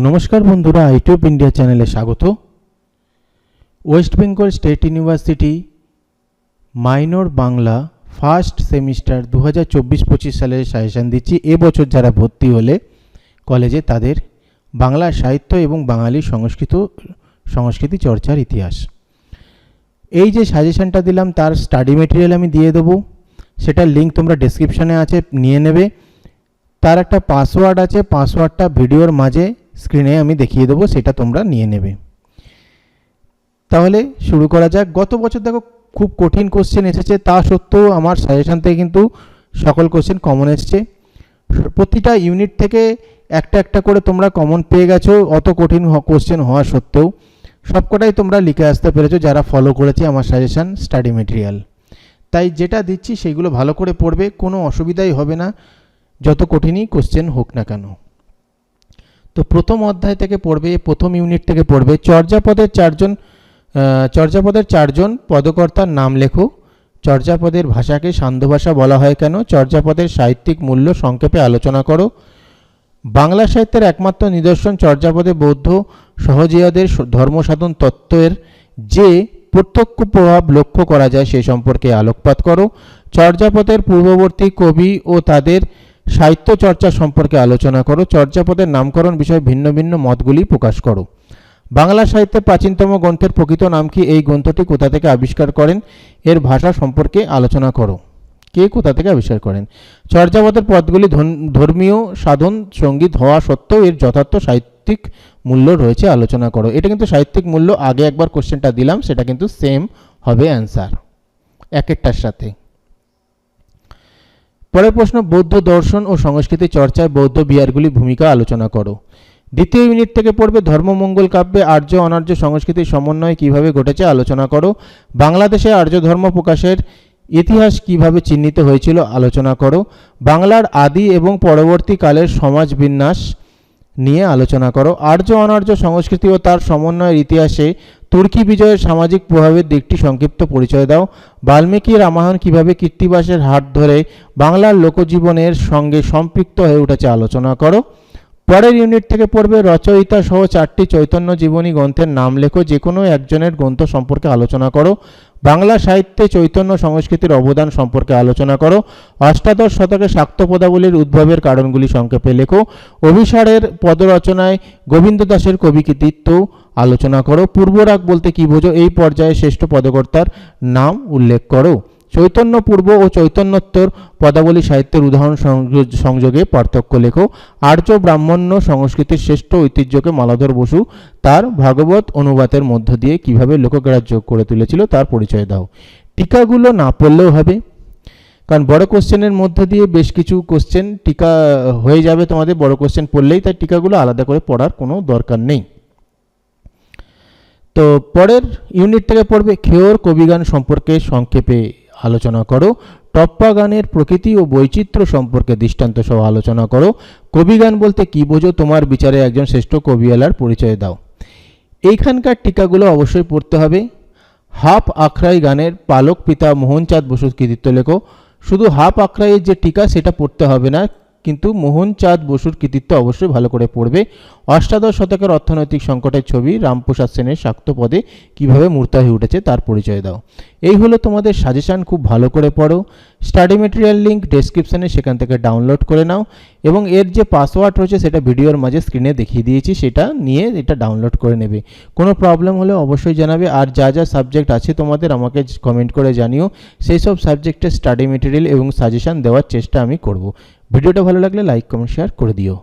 নমস্কার বন্ধুরা আইটিউব ইন্ডিয়া চ্যানেলে স্বাগত। West Bengal State University, minor Bangla first semester দু হাজার চব্বিশ পঁচিশ সালের সাজেশান দিচ্ছি। এবছর যারা ভর্তি হলে কলেজে তাদের বাংলা সাহিত্য এবং বাঙালি সংস্কৃত, সংস্কৃতি চর্চার ইতিহাস। এই যে সাজেশানটা দিলাম, তার স্টাডি মেটেরিয়াল আমি দিয়ে দেবো। সেটার লিঙ্ক তোমরা ডেসক্রিপশানে আছে, নিয়ে নেবে। তার একটা পাসওয়ার্ড আছে, পাসওয়ার্ডটা ভিডিওর মাঝে স্ক্রিনে আমি দেখিয়ে দেবো, সেটা তোমরা নিয়ে নেবে। তাহলে শুরু করা যাক। গত বছর দেখো খুব কঠিন কোশ্চেন এসেছে, তা সত্ত্বেও আমার সাজেশান থেকে কিন্তু সকল কোশ্চেন কমন এসছে। প্রতিটা ইউনিট থেকে একটা একটা করে তোমরা কমন পেয়ে গেছো, অত কঠিন কোশ্চেন হওয়া সত্ত্বেও। সবকটাই তোমরা লিখে আসতে পেরেছ যারা ফলো করেছে আমার সাজেশান স্টাডি মেটেরিয়াল তাই যেটা দিচ্ছি, সেগুলো ভালো করে পড়বে, কোনো অসুবিধাই হবে না। যত কঠিনই কোশ্চেন হোক না কেন। তো প্রথম অধ্যায় থেকে পড়বে, প্রথম ইউনিট থেকে পড়বে। চর্যাপদের চারজন চর্যাপদের চারজন পদকর্তার নাম লেখো। চর্যাপদের ভাষাকে সান্ধ্য ভাষা বলা হয় কেন? চর্যাপদের সাহিত্যিক মূল্য সংক্ষেপে আলোচনা করো। বাংলা সাহিত্যের একমাত্র নিদর্শন চর্যাপদে বৌদ্ধ সহজিয়াদের ধর্মসাধন তত্ত্বের যে প্রত্যক্ষ প্রভাব লক্ষ্য করা যায় সে সম্পর্কে আলোকপাত করো। চর্যাপদের পূর্ববর্তী কবি ও তাদের সাহিত্য চর্চা সম্পর্কে আলোচনা করো, চর্যাপদের নামকরণ বিষয়ে ভিন্ন ভিন্ন মতগুলি প্রকাশ করো। বাংলা সাহিত্যের প্রাচীনতম গ্রন্থের প্রকৃত নাম কি? এই গ্রন্থটি কোথা থেকে আবিষ্কার করেন? এর ভাষা সম্পর্কে আলোচনা করো। কে কোথা থেকে আবিষ্কার করেন? চর্যাপদের পদগুলি ধর্মীয় সাধন, সংগীত হওয়া সত্ত্বেও এর যথার্থ সাহিত্যিক মূল্য রয়েছে, আলোচনা করো। এটা কিন্তু সাহিত্যিক মূল্য, আগে একবার কোশ্চেনটা দিলাম, সেটা কিন্তু সেম হবে অ্যান্সার এক একটার সাথে। পরের প্রশ্ন, বৌদ্ধ দর্শন ও সংস্কৃতি চর্চায় বৌদ্ধ বিহারগুলির ভূমিকা আলোচনা করো। দ্বিতীয় ইউনিট থেকে পড়বে, ধর্মমঙ্গল কাব্যে আর্য অনার্য সংস্কৃতির সমন্বয় কীভাবে ঘটেছে আলোচনা করো। বাংলাদেশে আর্য ধর্ম প্রকাশের ইতিহাস কীভাবে চিহ্নিত হয়েছিল আলোচনা করো। বাংলার আদি এবং পরবর্তীকালের সমাজ বিন্যাস নিয়ে আলোচনা করো। আর্য অনার্য সংস্কৃতি ও তার সমন্বয়ের ইতিহাসে তুর্কি বিজয়ের সামাজিক প্রভাবের দিকটি সংক্ষিপ্ত পরিচয় দাও। বাল্মীকি রামায়ণ কীভাবে কীর্তিবাসের হাত ধরে বাংলার লোকজীবনের সঙ্গে সম্পৃক্ত হয়ে উঠেছে আলোচনা করো। পরের ইউনিট থেকে পড়বে রচয়িতা সহ চারটি চৈতন্য জীবনী গ্রন্থের নাম লেখো, যে কোনো একজনের গ্রন্থ সম্পর্কে আলোচনা করো। বাংলা সাহিত্যে চৈতন্য সংস্কৃতির অবদান সম্পর্কে আলোচনা করো। অষ্টাদশ শতকে শাক্ত পদাবলীর উদ্ভবের কারণগুলি সংক্ষেপে লেখো। অভিসারের পদরচনায় গোবিন্দ দাসের কবি কৃতিত্ব আলোচনা করো। পূর্বরাগ বলতে কি বোঝো? এই পর্যায়ে শ্রেষ্ঠ পদকর্তার নাম উল্লেখ করো। চৈতন্য পূর্ব ও চৈতন্যোত্তর পদাবলী সাহিত্যের উদাহরণ সংযোগে পার্থক্য লেখো। আর্য ব্রাহ্মণ্য সংস্কৃতির শ্রেষ্ঠ ঐতিহ্যকে মালাধর বসু, তার ভাগবত অনুবাদের মধ্য দিয়ে কীভাবে লোকগ্রাহ্য করে তুলেছিল তার পরিচয় দাও। টিকাগুলো না পড়লেও হবে। কারণ বড় কোশ্চেনের মধ্যে দিয়ে বেশ কিছু কোশ্চেন টিকা, হয়ে যাবে তোমাদের। বড় কোশ্চেন পড়লেই তাই টিকাগুলো আলাদা করে পড়ার কোনো দরকার নেই। তো পরের ইউনিট থেকে পড়বে, খেয়োর কবিগান সম্পর্কে সংক্ষেপে আলোচনা করো। টপ্পা গানের প্রকৃতি ও বৈচিত্র্য সম্পর্কে দৃষ্টান্ত সহ আলোচনা করো। কবি গান বলতে কী বোঝো? তোমার বিচারে একজন শ্রেষ্ঠ কবিয়ালার পরিচয় দাও। এইখানকার টিকাগুলো অবশ্যই পড়তে হবে। হাফ আখড়াই গানের পালক পিতা মোহনচাঁদ বসুর কৃতিত্ব লেখো। শুধু হাফ আখড়াইয়ের যে টিকা, সেটা পড়তে হবে না। কিন্তু মোহনচাঁদ বসুর কৃতিত্ব অবশ্যই ভালো করে পড়বে। অষ্টাদশ শতকের অর্থনৈতিক সংকটের ছবি রামপ্রসাদ সেনের শাক্ত পদে কীভাবে মূর্তা হয়ে উঠেছে তার পরিচয় দাও। এই হলো তোমাদের সাজেশান খুব ভালো করে পড়ো। স্টাডি মেটেরিয়াল লিঙ্ক ডেসক্রিপশানে সেখান থেকে ডাউনলোড করে নাও এবং এর যে পাসওয়ার্ড রয়েছে সেটা ভিডিওর মাঝে স্ক্রিনে দেখিয়ে দিয়েছি, সেটা নিয়ে এটা ডাউনলোড করে নেবে। কোনো প্রবলেম হলে অবশ্যই জানাবে। আর যা যা সাবজেক্ট আছে তোমাদের আমাকে কমেন্ট করে জানিও। সেই সব সাবজেক্টের স্টাডি মেটেরিয়াল এবং সাজেশান দেওয়ার চেষ্টা আমি করব। ভিডিওটা ভালো লাগলে লাইক, কমেন্ট, শেয়ার করে দিও।